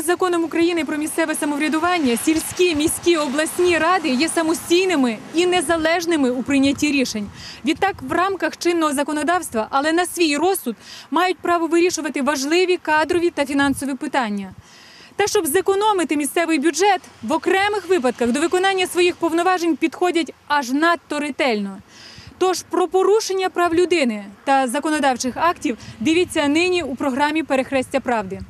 З законом України про місцеве самоврядування, сільські, міські, обласні ради є самостійними і незалежними у прийнятті рішень. Відтак, в рамках чинного законодавства, але на свій розсуд, мають право вирішувати важливі кадрові та фінансові питання. Та щоб зекономити місцевий бюджет, в окремих випадках до виконання своїх повноважень підходять аж надто ретельно. Тож про порушення прав людини та законодавчих актів дивіться нині у програмі Перехрестя правди.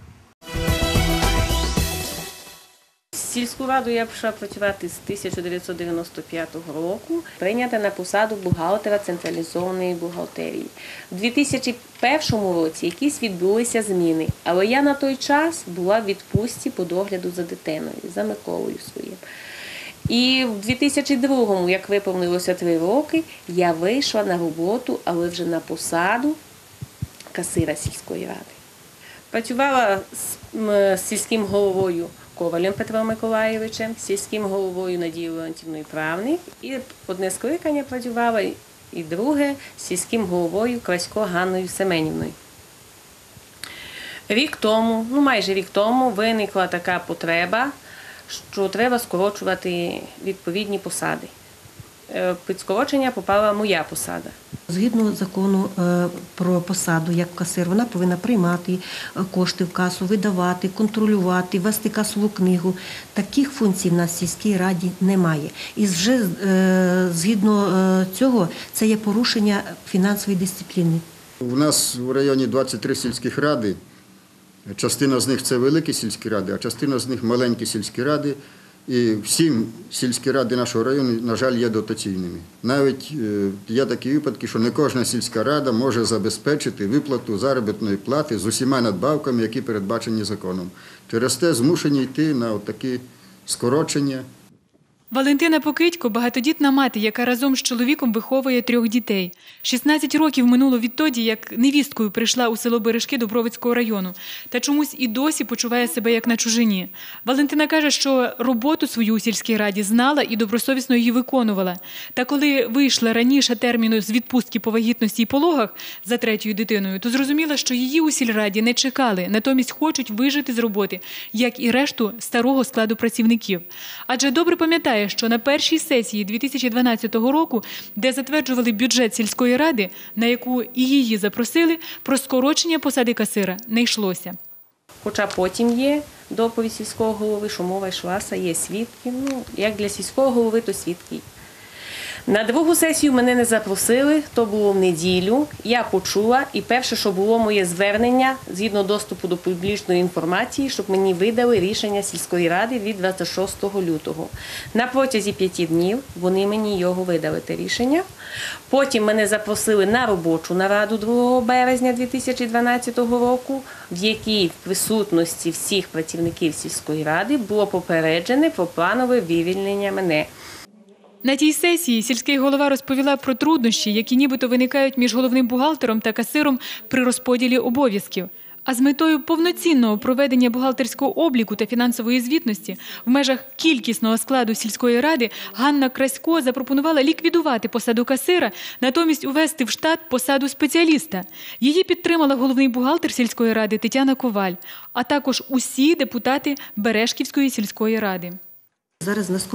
Сільську раду я почала працювати з 1995 року, прийнята на посаду бухгалтера централізованої бухгалтерії. У 2001 році якісь відбулися зміни, але я на той час була в відпустці по догляду за дитиною, за Миколою своїм. І в 2002-му, як виповнилося три роки, я вийшла на роботу, але вже на посаду касира сільської ради. Працювала з сільським головою Ковалем Петром Миколаєвичем, сільським головою Надією Леонтівною Правник. І одне скликання працювала, і друге сільським головою Красько Ганною Семенівною. Рік тому, ну майже рік тому, виникла така потреба, що треба скорочувати відповідні посади. Е, Під скорочення попала моя посада. Згідно закону е, про посаду як касир, вона повинна приймати е, кошти в касу, видавати, контролювати, вести касову книгу. Таких функцій в нас в сільській раді немає. І вже е, згідно цього це є порушення фінансової дисципліни. У нас в районі 23 сільських ради. Частина з них це великі сільські ради, а частина з них маленькі сільські ради. І всі сільські ради нашого району, на жаль, є дотаційними. Навіть е, є такі випадки, що не кожна сільська рада може забезпечити виплату заробітної плати з усіма надбавками, які передбачені законом. Через те змушені йти на такі скорочення. Валентина Покидько багатодітна мати, яка разом з чоловіком виховує трьох дітей. 16 років минуло відтоді, як невісткою прийшла у село Бережки Добровицького району, та чомусь і досі почуває себе як на чужині. Валентина каже, що роботу свою у сільській раді знала і добросовісно її виконувала. Та коли вийшла раніше терміну з відпустки по вагітності і пологах за третьою дитиною, то зрозуміла, що її у сільраді не чекали, натомість хочуть вижити з роботи, як і решту старого складу працівників. Адже добре пам'ятає, що на першій сесії 2012 року, де затверджували бюджет сільської ради, на яку і її запросили, про скорочення посади касира не йшлося. Хоча потім є доповідь сільського голови, що мова йшлася, є свідки. Ну, як для сільського голови, то свідки. На другу сесію мене не запросили, то було в неділю. Я почула, і перше, що було моє звернення згідно доступу до публічної інформації, щоб мені видали рішення сільської ради від 26 лютого. На протязі п'яти днів вони мені його видали те рішення. Потім мене запросили на робочу нараду 2 березня 2012 року, в якій в присутності всіх працівників сільської ради було попереджене про планове вивільнення мене. На тій сесії сільський голова розповіла про труднощі, які нібито виникають між головним бухгалтером та касиром при розподілі обов'язків. А з метою повноцінного проведення бухгалтерського обліку та фінансової звітності в межах кількісного складу сільської ради Ганна Красько запропонувала ліквідувати посаду касира, натомість увести в штат посаду спеціаліста. Її підтримала головний бухгалтер сільської ради Тетяна Коваль, а також усі депутати Берешківської сільської ради. Зараз у нас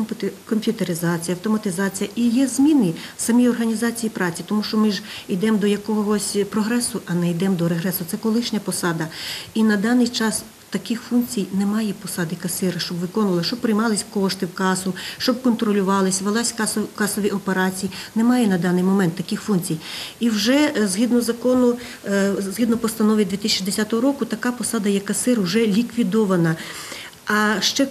комп'ютеризація, автоматизація і є зміни в самій організації праці, тому що ми ж йдемо до якогось прогресу, а не йдемо до регресу. Це колишня посада. І на даний час таких функцій немає посади касира, щоб виконували, щоб приймались кошти в касу, щоб контролювались, велась касові операції. Немає на даний момент таких функцій. І вже е, згідно закону, е, згідно постанови 2010 року, така посада як касир вже ліквідована. А ще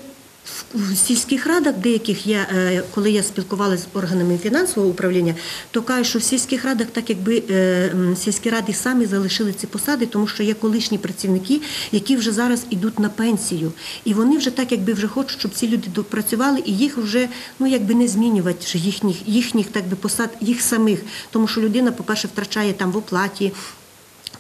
в- сільських радах, деяких я, е, коли я спілкувалася з органами фінансового управління, то кажуть, що в сільських радах, так якби е, сільські ради самі залишили ці посади, тому що є колишні працівники, які вже зараз йдуть на пенсію. І вони вже так якби вже хочуть, щоб ці люди допрацювали, і їх вже ну якби не змінювати їхніх, їхніх так би посад, їх самих. Тому що людина, по-перше, втрачає там в оплаті.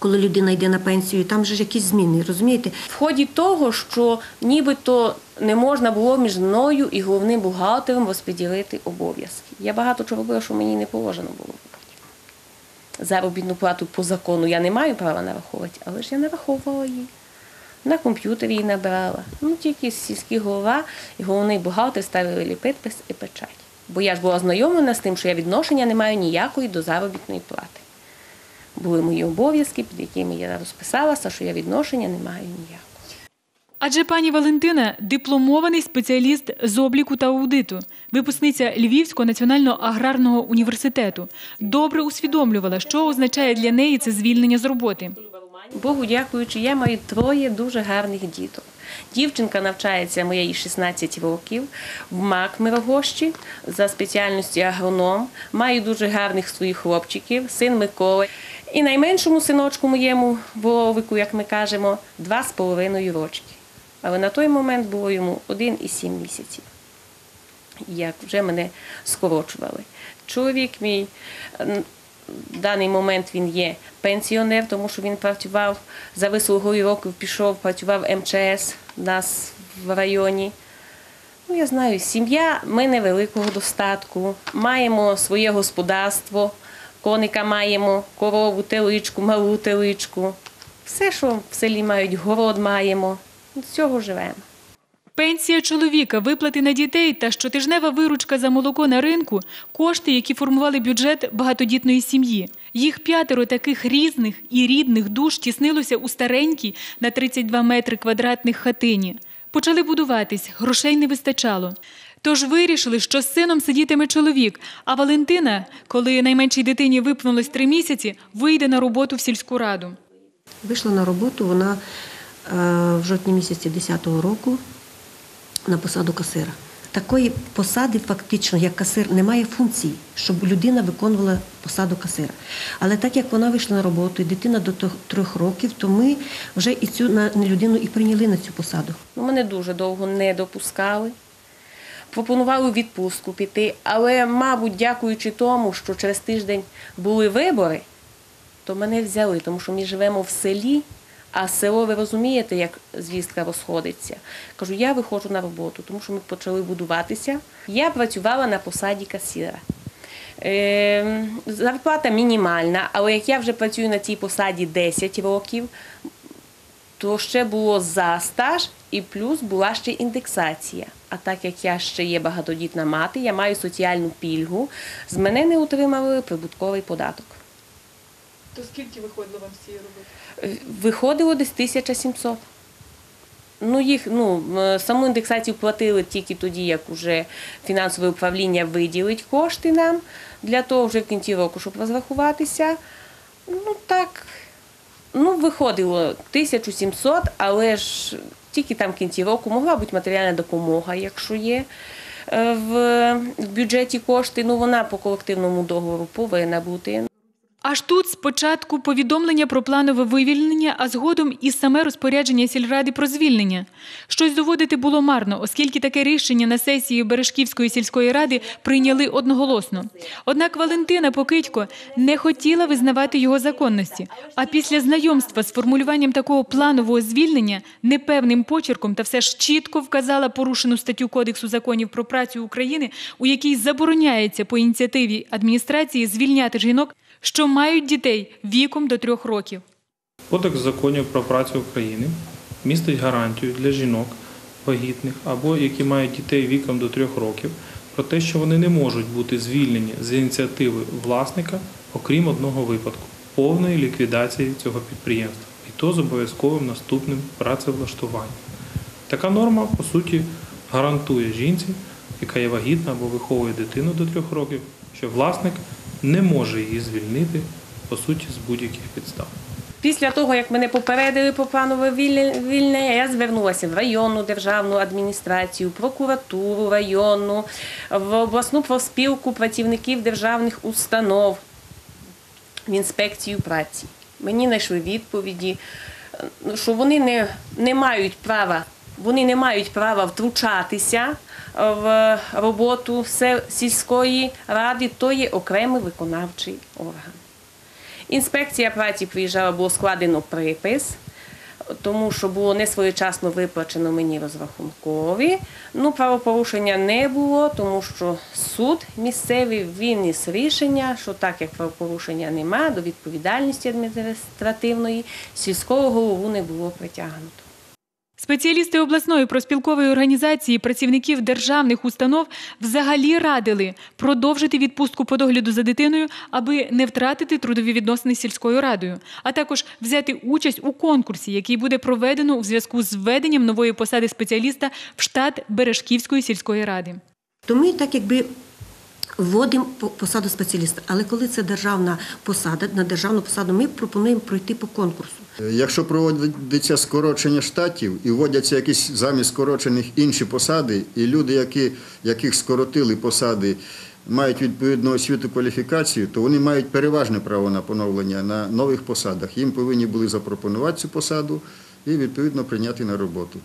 Коли людина йде на пенсію, там же ж якісь зміни, розумієте? В ході того, що нібито не можна було між мною і головним бухгалтером розподілити обов'язки. Я багато чого робила, що мені не положено було. Заробітну плату по закону я не маю права нараховувати, але ж я нараховувала її. На комп'ютері її набирала. Ну, тільки сільський голова і головний бухгалтер ставили підпис і печать. Бо я ж була ознайомлена з тим, що я відношення не маю ніякої до заробітної плати. Були мої обов'язки, під якими я розписалася, що я відношення не маю ніякого. Адже пані Валентина дипломований спеціаліст з обліку та аудиту, випускниця Львівського національного аграрного університету, добре усвідомлювала, що означає для неї це звільнення з роботи. Богу дякуючи, я маю троє дуже гарних діток. Дівчинка навчається моя їй 16 років в МАК Мирогощі за спеціальністю агроном. Маю дуже гарних своїх хлопчиків, син Микола. І найменшому синочку моєму Вовику, як ми кажемо, два з половиною рочки. Але на той момент було йому один і сім місяців як вже мене скорочували. Чоловік мій в даний момент він є пенсіонер, тому що він працював за вислугою років, пішов, працював МЧС у нас в районі. Ну, я знаю, сім'я, ми невеликого достатку, маємо своє господарство, коника маємо, корову, теличку, малу теличку. Все, що в селі мають, город маємо. З цього живемо. Пенсія чоловіка, виплати на дітей та щотижнева виручка за молоко на ринку кошти, які формували бюджет багатодітної сім'ї. Їх п'ятеро таких різних і рідних душ тіснилося у старенькій на 32 метри квадратних хатині. Почали будуватись, грошей не вистачало. Тож вирішили, що з сином сидітиме чоловік, а Валентина, коли найменшій дитині виповнилось три місяці, вийде на роботу в сільську раду. Вийшла на роботу вона е, в жовтні місяці 10-го року на посаду касира. Такої посади, фактично, як касир, немає функції, щоб людина виконувала посаду касира. Але так як вона вийшла на роботу, і дитина до трьох років, то ми вже і цю на- людину і прийняли на цю посаду. Ну, мене дуже довго не допускали. Пропонували відпустку піти, але, мабуть, дякуючи тому, що через тиждень були вибори, то мене взяли, тому що ми живемо в селі, а село, ви розумієте, як звістка розходиться. Кажу, я виходжу на роботу, тому що ми почали будуватися. Я працювала на посаді касіра. Е, зарплата мінімальна, але як я вже працюю на цій посаді 10 років, то ще було за стаж і плюс була ще індексація. А так як я ще є багатодітна мати, я маю соціальну пільгу, з мене не отримали прибутковий податок. То скільки виходило вам з цієї роботи? Е, Виходило десь 1700. Ну, їх, ну, саму індексацію платили тільки тоді, як вже фінансове управління виділить кошти нам для того вже в кінці року, щоб розрахуватися. Ну так, ну, виходило 1700, але ж тільки там в кінці року могла бути матеріальна допомога, якщо є е, в, бюджеті кошти. Ну, вона по колективному договору повинна бути. Аж тут спочатку повідомлення про планове вивільнення, а згодом і саме розпорядження сільради про звільнення. Щось доводити було марно, оскільки таке рішення на сесії Бережківської сільської ради прийняли одноголосно. Однак Валентина Покидько не хотіла визнавати його законності. А після знайомства з формулюванням такого планового звільнення непевним почерком та все ж чітко вказала порушену статтю Кодексу законів про працю України, у якій забороняється по ініціативі адміністрації звільняти жінок, що мають дітей віком до трьох років. Кодекс законів про працю України містить гарантію для жінок вагітних або які мають дітей віком до трьох років про те, що вони не можуть бути звільнені з ініціативи власника, окрім одного випадку повної ліквідації цього підприємства, і то з обов'язковим наступним працевлаштуванням. Така норма, по суті, гарантує жінці, яка є вагітна або виховує дитину до трьох років, що власник не може її звільнити по суті з будь-яких підстав. Після того, як мене попередили про планове віль- вільнення, я звернулася в районну державну адміністрацію, прокуратуру районну, в обласну профспілку працівників державних установ, в інспекцію праці. Мені знайшли відповіді, е, що вони не, не мають права. Вони не мають права втручатися в роботу сільської ради, то є окремий виконавчий орган. Інспекція праці приїжджала, було складено припис, тому що було не своєчасно виплачено мені розрахункові. Ну, правопорушення не було, тому що суд місцевий виніс рішення, що так як правопорушення нема, до відповідальності адміністративної сільського голову не було притягнуто. Спеціалісти обласної проспілкової організації працівників державних установ взагалі радили продовжити відпустку по догляду за дитиною, аби не втратити трудові відносини з сільською радою, а також взяти участь у конкурсі, який буде проведено у зв'язку з введенням нової посади спеціаліста в штат Бережківської сільської ради. То ми так якби вводимо по- посаду спеціаліста. Але коли це державна посада, на державну посаду ми пропонуємо пройти по конкурсу. Якщо проводиться скорочення штатів і вводяться якісь замість скорочених інші посади, і люди, які, яких скоротили посади, мають відповідну освіту кваліфікацію, то вони мають переважне право на поновлення на нових посадах. Їм повинні були запропонувати цю посаду і відповідно прийняти на роботу.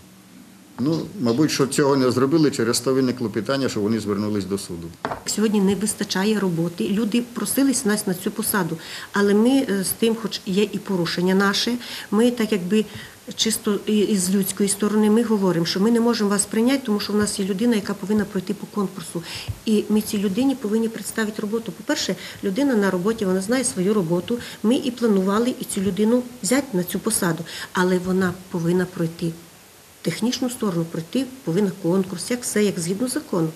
Ну, мабуть, що цього не зробили, через то виникло питання, що вони звернулись до суду. Сьогодні не вистачає роботи. Люди просились нас на цю посаду, але ми е, з тим, хоч є і порушення наше, ми так якби. Чисто із людської сторони ми говоримо, що ми не можемо вас прийняти, тому що в нас є людина, яка повинна пройти по конкурсу. І ми цій людині повинні представити роботу. По-перше, людина на роботі, вона знає свою роботу. Ми і планували і цю людину взяти на цю посаду, але вона повинна пройти технічну сторону пройти повинна конкурс, як все, як згідно закону.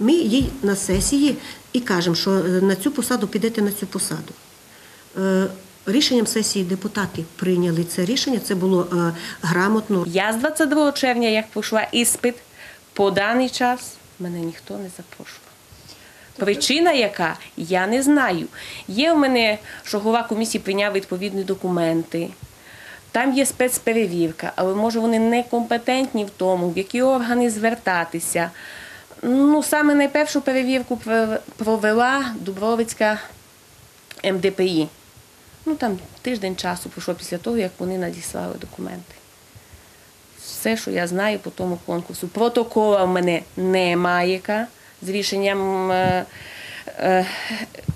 Ми їй на сесії і кажемо, що е, на цю посаду підете на цю посаду. Е, Рішенням сесії депутати прийняли це рішення. Це було е, грамотно. Я з 22 червня, як пройшла іспит, по даний час мене ніхто не запрошував. Причина яка, я не знаю. Є в мене, що голова комісії прийняв відповідні документи. Там є спецперевірка, але може вони некомпетентні в тому, в які органи звертатися. Ну, саме найпершу перевірку провела Дубровицька МДПІ. Ну там тиждень часу пройшов після того, як вони надіслали документи. Все, що я знаю по тому конкурсу. Протокола в мене немає з рішенням е, е,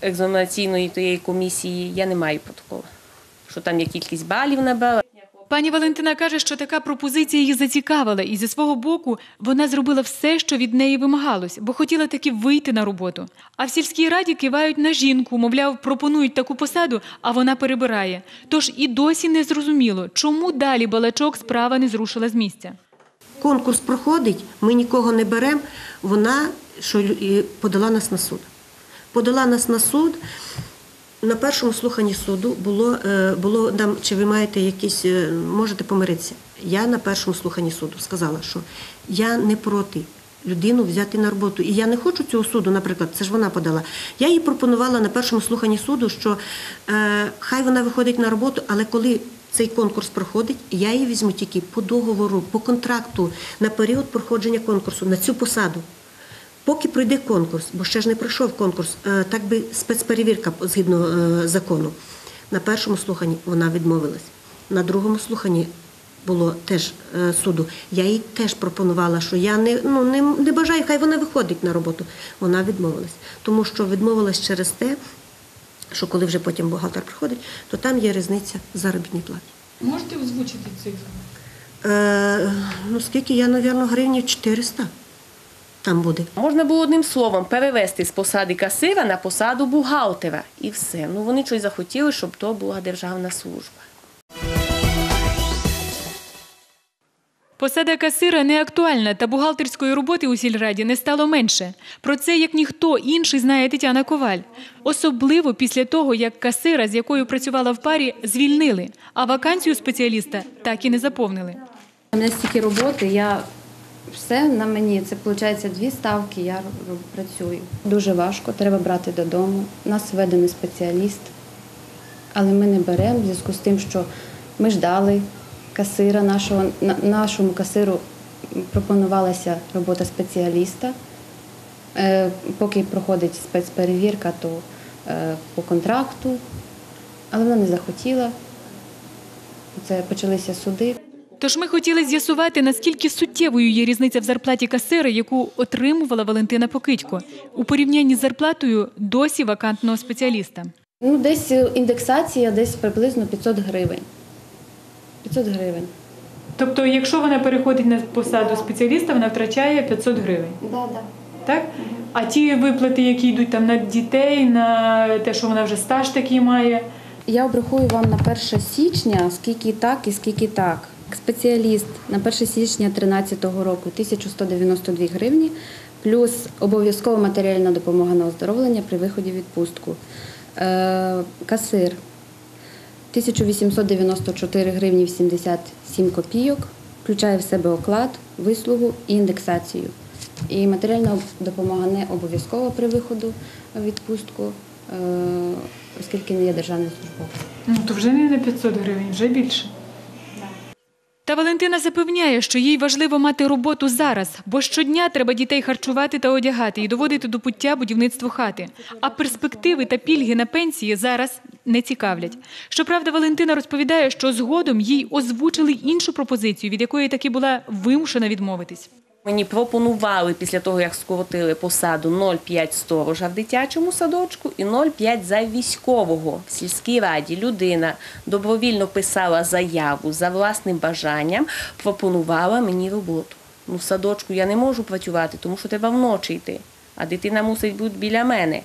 екзаменаційної комісії. Я не маю протоколу. Що там я кількість балів набрала. Пані Валентина каже, що така пропозиція її зацікавила, і зі свого боку вона зробила все, що від неї вимагалось, бо хотіла таки вийти на роботу. А в сільській раді кивають на жінку, мовляв, пропонують таку посаду, а вона перебирає. Тож і досі не зрозуміло, чому далі балачок справа не зрушила з місця. Конкурс проходить, ми нікого не беремо. Вона що подала нас на суд. Подала нас на суд. На першому слуханні суду було, е, було нам, чи ви маєте якісь, е, можете помиритися. Я на першому слуханні суду сказала, що я не проти людину взяти на роботу. І я не хочу цього суду, наприклад, це ж вона подала. Я їй пропонувала на першому слуханні суду, що е, хай вона виходить на роботу, але коли цей конкурс проходить, я її візьму тільки по договору, по контракту на період проходження конкурсу на цю посаду. Поки пройде конкурс, бо ще ж не пройшов конкурс, е, так би спецперевірка згідно е, закону. На першому слуханні вона відмовилась. На другому слуханні було теж е, суду. Я їй теж пропонувала, що я не, ну, не, не бажаю, хай вона виходить на роботу. Вона відмовилась. Тому що відмовилась через те, що коли вже потім бухгалтер приходить, то там є різниця в заробітній платі. Можете озвучити цифру? Е, ну, скільки я, мабуть, гривнів 400 там буде. Можна було одним словом перевести з посади касира на посаду бухгалтера. І все. Ну вони щось захотіли, щоб то була державна служба. Посада касира не актуальна, та бухгалтерської роботи у сільраді не стало менше. Про це як ніхто інший знає Тетяна Коваль. Особливо після того, як касира, з якою працювала в парі, звільнили, а вакансію спеціаліста так і не заповнили. У мене стільки роботи, я все на мені. Це виходить дві ставки, я працюю. Дуже важко, треба брати додому. Нас введений спеціаліст, але ми не беремо в зв'язку з тим, що ми ждали касира нашого. Нашому касиру пропонувалася робота спеціаліста. Е, Поки проходить спецперевірка, то е, по контракту, але вона не захотіла. Це почалися суди. Тож ми хотіли з'ясувати, наскільки суттєвою є різниця в зарплаті касира, яку отримувала Валентина Покидько, у порівнянні з зарплатою досі вакантного спеціаліста. Ну, десь індексація, десь приблизно 500 гривень. 500 гривень. Тобто, якщо вона переходить на посаду спеціаліста, вона втрачає 500 гривень. Да, да. Так? А ті виплати, які йдуть там на дітей, на те, що вона вже стаж такий має. Я обрахую вам на 1 січня, скільки так і скільки так. Спеціаліст на 1 січня 2013 року 1192 гривні, плюс обов'язкова матеріальна допомога на оздоровлення при виході в відпустку. Е, Касир 1894 гривні 87 копійок, включає в себе оклад, вислугу і індексацію. І матеріальна допомога не обов'язкова при виходу в відпустку, е, оскільки не є державним службовцем. Ну то вже не на 500 гривень, вже більше. Та Валентина запевняє, що їй важливо мати роботу зараз, бо щодня треба дітей харчувати та одягати і доводити до пуття будівництво хати. А перспективи та пільги на пенсії зараз не цікавлять. Щоправда, Валентина розповідає, що згодом їй озвучили іншу пропозицію, від якої таки була вимушена відмовитись. Мені пропонували після того, як скоротили посаду 0,5 сторожа в дитячому садочку і 0,5 за військового. В сільській раді людина добровільно писала заяву за власним бажанням, пропонувала мені роботу. Ну, в садочку я не можу працювати, тому що треба вночі йти. А дитина мусить бути біля мене.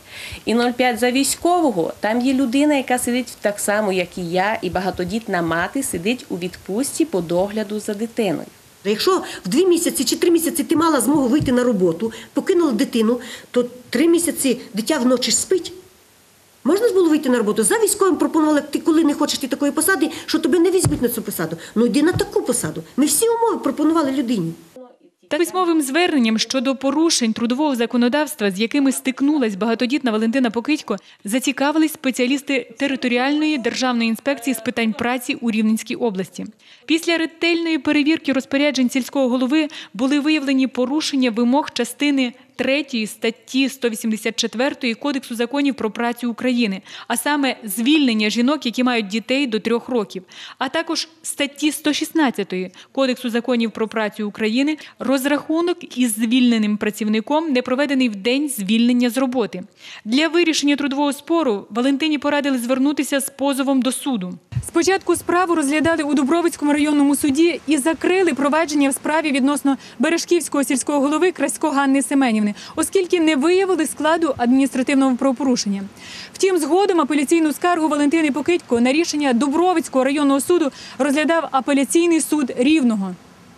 І 0,5 за військового, там є людина, яка сидить так само, як і я, і багатодітна мати сидить у відпустці по догляду за дитиною. Якщо в дві місяці чи три місяці ти мала змогу вийти на роботу, покинула дитину, то три місяці дитя вночі спить. Можна ж було вийти на роботу? За військовим пропонували, ти коли не хочеш ти такої посади, що тебе не візьмуть на цю посаду. Ну йди на таку посаду. Ми всі умови пропонували людині. Та письмовим зверненням щодо порушень трудового законодавства, з якими стикнулась багатодітна Валентина Покидько, зацікавились спеціалісти територіальної державної інспекції з питань праці у Рівненській області. Після ретельної перевірки розпоряджень сільського голови були виявлені порушення вимог частини 3 статті 184 Кодексу законів про працю України, а саме звільнення жінок, які мають дітей до трьох років, а також статті 116 Кодексу законів про працю України розрахунок із звільненим працівником не проведений в день звільнення з роботи. Для вирішення трудового спору Валентині порадили звернутися з позовом до суду. Спочатку справу розглядали у Дубровицькому районному суді і закрили провадження в справі відносно Бережківського сільського голови Красько Ганни Семенівни, оскільки не виявили складу адміністративного правопорушення. Втім, згодом апеляційну скаргу Валентини Покидько на рішення Дубровицького районного суду розглядав апеляційний суд Рівного.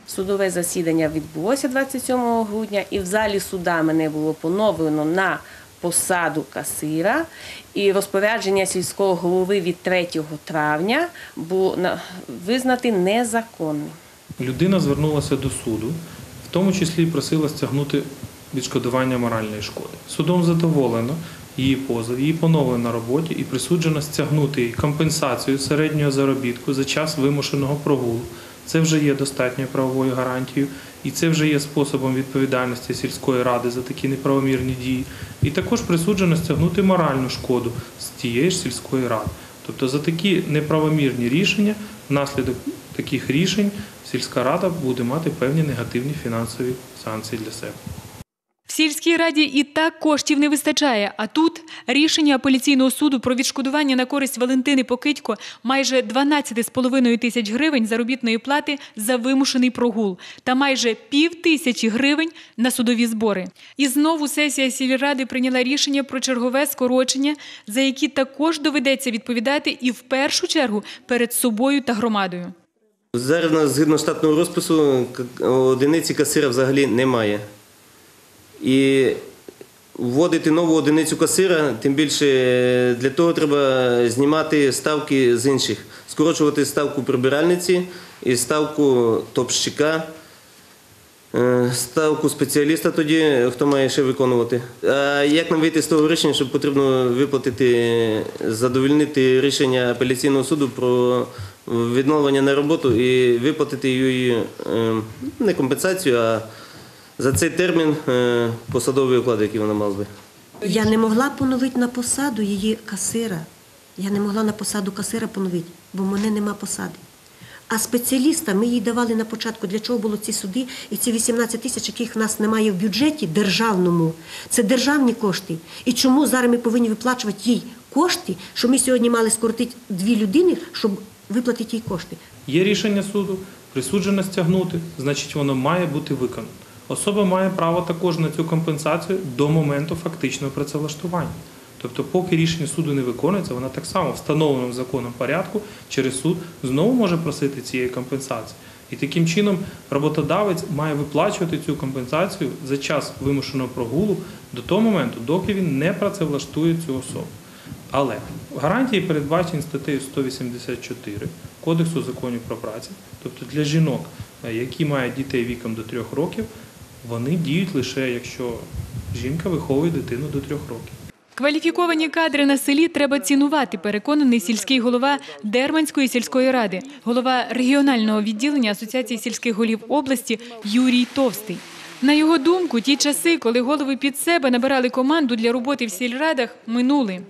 Судове засідання відбулося 27 грудня, і в залі суда мене було поновлено на посаду касира. І розпорядження сільського голови від 3 травня було визнати незаконним. Людина звернулася до суду, в тому числі просила стягнути відшкодування моральної шкоди. Судом задоволено її позов, її поновлено на роботі і присуджено стягнути компенсацію середнього заробітку за час вимушеного прогулу. Це вже є достатньою правовою гарантією, і це вже є способом відповідальності сільської ради за такі неправомірні дії. І також присуджено стягнути моральну шкоду з тієї ж сільської ради. Тобто за такі неправомірні рішення, внаслідок таких рішень сільська рада буде мати певні негативні фінансові санкції для себе. В сільській раді і так коштів не вистачає. А тут рішення апеляційного суду про відшкодування на користь Валентини Покидько майже 12,5 тисяч гривень заробітної плати за вимушений прогул та майже пів тисячі гривень на судові збори. І знову сесія сільради прийняла рішення про чергове скорочення, за які також доведеться відповідати і в першу чергу перед собою та громадою. Зараз згідно штатного розпису одиниці касира взагалі немає. І вводити нову одиницю касира, тим більше е, для того треба знімати ставки з інших, скорочувати ставку прибиральниці і ставку топщика, е, ставку спеціаліста тоді, хто має ще виконувати. А як нам вийти з того рішення, що потрібно виплатити, задовольнити рішення апеляційного суду про відновлення на роботу і виплатити її е, не компенсацію, а за цей термін е, посадовий оклад, який вона мала би. Я не могла поновити на посаду її касира. Я не могла на посаду касира поновити, бо в мене нема посади. А спеціаліста ми їй давали на початку, для чого було ці суди, і ці 18 тисяч, яких в нас немає в бюджеті державному, це державні кошти. І чому зараз ми повинні виплачувати їй кошти, що ми сьогодні мали скоротити дві людини, щоб виплатити їй кошти. Є рішення суду, присуджено стягнути, значить воно має бути виконано. Особа має право також на цю компенсацію до моменту фактичного працевлаштування. Тобто, поки рішення суду не виконується, вона так само в встановленому законом порядку через суд знову може просити цієї компенсації. І таким чином роботодавець має виплачувати цю компенсацію за час вимушеного прогулу до того моменту, доки він не працевлаштує цю особу. Але гарантії передбачені статтею 184 Кодексу законів про працю, тобто для жінок, е, які мають дітей віком до трьох років, вони діють лише якщо жінка виховує дитину до трьох років. Кваліфіковані кадри на селі треба цінувати, переконаний сільський голова Дерманської сільської ради, голова регіонального відділення Асоціації сільських голів області Юрій Товстий. На його думку, ті часи, коли голови під себе набирали команду для роботи в сільрадах, минули.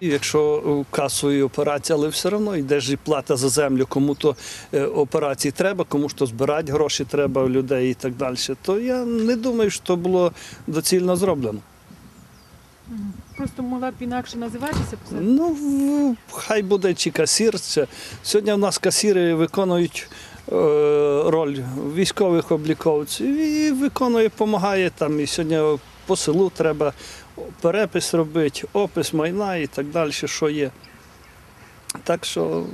Якщо е, касові операції, але все одно йде ж і плата за землю, кому то е, операції треба, кому ж то збирати гроші треба в людей і так далі, то я не думаю, що було доцільно зроблено. Просто могла б інакше називатися. Ну, хай буде чи касір. Це. Сьогодні в нас касіри виконують е, роль військових обліковців і виконує, допомагає там. І сьогодні по селу треба перепис робити, опис майна і так далі, що є. Так що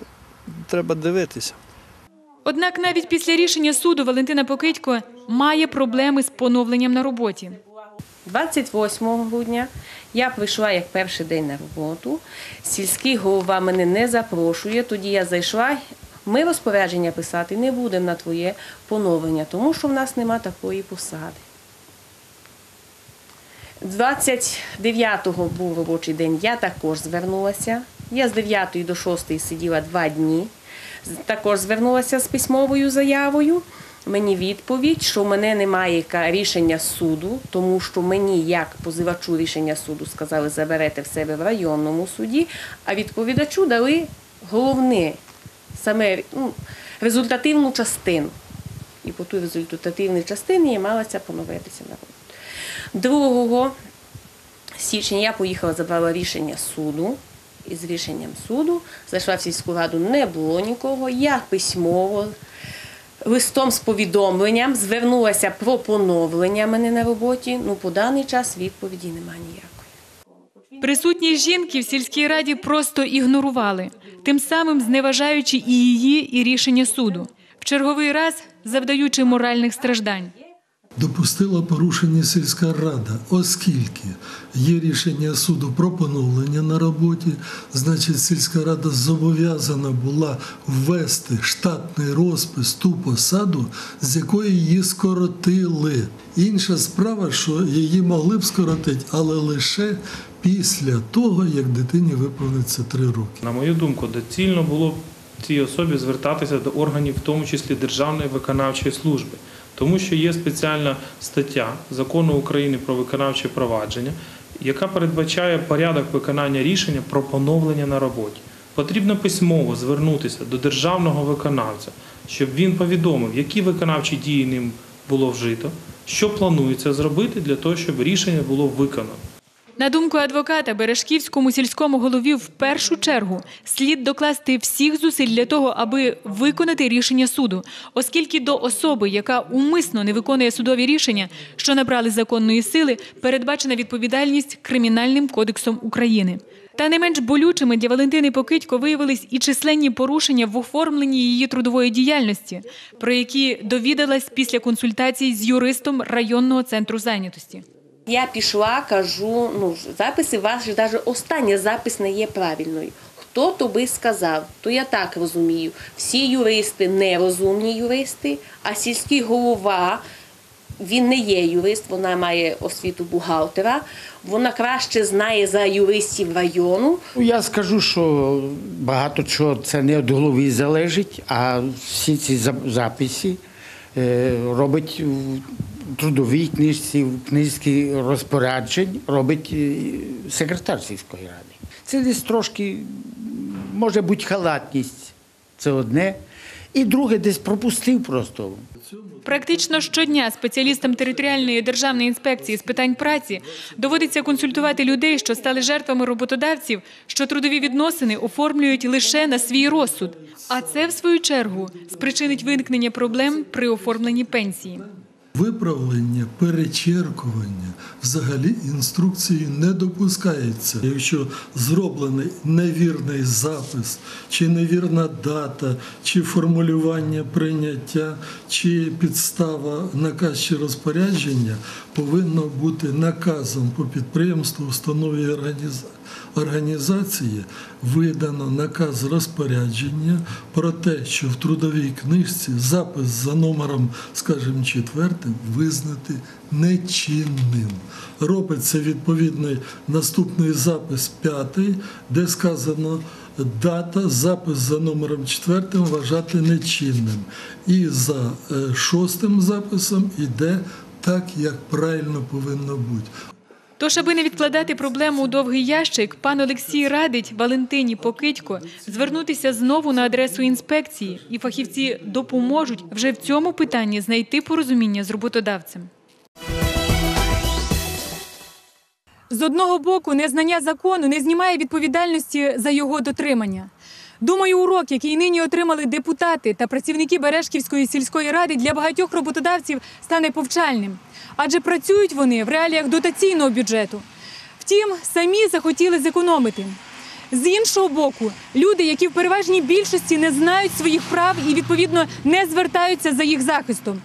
треба дивитися. Однак навіть після рішення суду Валентина Покидько має проблеми з поновленням на роботі. 28 грудня я прийшла як перший день на роботу. Сільський голова мене не запрошує. Тоді я зайшла. Ми розпорядження писати не будемо на твоє поновлення, тому що в нас нема такої посади. 29-го був робочий день, я також звернулася. Я з 9 до 6 сиділа два дні. Також звернулася з письмовою заявою. Мені відповідь, що в мене немає рішення суду, тому що мені, як позивачу рішення суду, сказали, заберете в себе в районному суді, а відповідачу дали головне, саме ну, результативну частину. І по тій результативній частині я малася поновитися на роботу. 2 січня я поїхала, забрала рішення суду. І з рішенням суду зайшла в сільську раду, не було нікого. Я письмово листом з повідомленням звернулася про поновлення мене на роботі. Ну, по даний час відповіді немає ніякої. Присутність жінки в сільській раді просто ігнорували, тим самим зневажаючи і її, і рішення суду, в черговий раз завдаючи моральних страждань. Допустила порушення сільська рада, оскільки є рішення суду про поновлення на роботі, значить сільська рада зобов'язана була ввести штатний розпис ту посаду, з якої її скоротили. Інша справа, що її могли б скоротити, але лише після того, як дитині виповниться три роки. На мою думку, доцільно було б цій особі звертатися до органів, в тому числі Державної виконавчої служби, тому що є спеціальна стаття закону України про виконавче провадження, яка передбачає порядок виконання рішення про поновлення на роботі. Потрібно письмово звернутися до державного виконавця, щоб він повідомив, які виконавчі дії ним було вжито, що планується зробити для того, щоб рішення було виконано. На думку адвоката, Бережківському сільському голові в першу чергу слід докласти всіх зусиль для того, аби виконати рішення суду, оскільки до особи, яка умисно не виконує судові рішення, що набрали законної сили, передбачена відповідальність Кримінальним кодексом України. Та не менш болючими для Валентини Покидько виявились і численні порушення в оформленні її трудової діяльності, про які довідалась після консультацій з юристом районного центру зайнятості. Я пішла, кажу, ну записи ваші, навіть остання запис не є правильною. Хто тобі сказав, то я так розумію. Всі юристи нерозумні юристи, а сільський голова. Він не є юрист, вона має освіту бухгалтера. Вона краще знає за юристів району. Ну, Я скажу, що багато чого це не від голови залежить, а всі ці за- записи е, робить трудовій книжці, в книжці розпоряджень, робить е, секретар сільської ради. Це десь трошки може бути халатність, це одне. І друге, десь пропустив просто. Практично щодня спеціалістам територіальної державної інспекції з питань праці доводиться консультувати людей, що стали жертвами роботодавців, що трудові відносини оформлюють лише на свій розсуд. А це, в свою чергу, спричинить виникнення проблем при оформленні пенсії. Виправлення, перечеркування взагалі інструкції не допускається. Якщо зроблений невірний запис, чи невірна дата, чи формулювання прийняття, чи підстава наказ чи розпорядження, повинно бути наказом по підприємству, установі організації видано наказ розпорядження про те, що в трудовій книжці запис за номером, скажімо, четвертим визнати нечинним. Робиться відповідний наступний запис п'ятий, де сказано дата, запис за номером четвертим вважати нечинним. І за е, шостим записом іде так, як правильно повинно бути. Тож, аби не відкладати проблему у довгий ящик, пан Олексій радить Валентині Покидько звернутися знову на адресу інспекції, і фахівці допоможуть вже в цьому питанні знайти порозуміння з роботодавцем. З одного боку, незнання закону не знімає відповідальності за його дотримання. Думаю, урок, який нині отримали депутати та працівники Бережківської сільської ради, для багатьох роботодавців стане повчальним, адже працюють вони в реаліях дотаційного бюджету. Втім, самі захотіли зекономити. З іншого боку, люди, які в переважній більшості не знають своїх прав і відповідно не звертаються за їх захистом.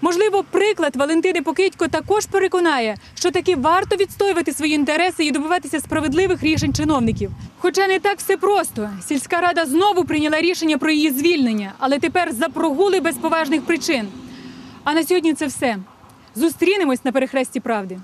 Можливо, приклад Валентини Покидько також переконає, що таки варто відстоювати свої інтереси і добиватися справедливих рішень чиновників. Хоча не так все просто. Сільська рада знову прийняла рішення про її звільнення, але тепер за прогули без поважних причин. А на сьогодні це все. Зустрінемось на перехресті правди.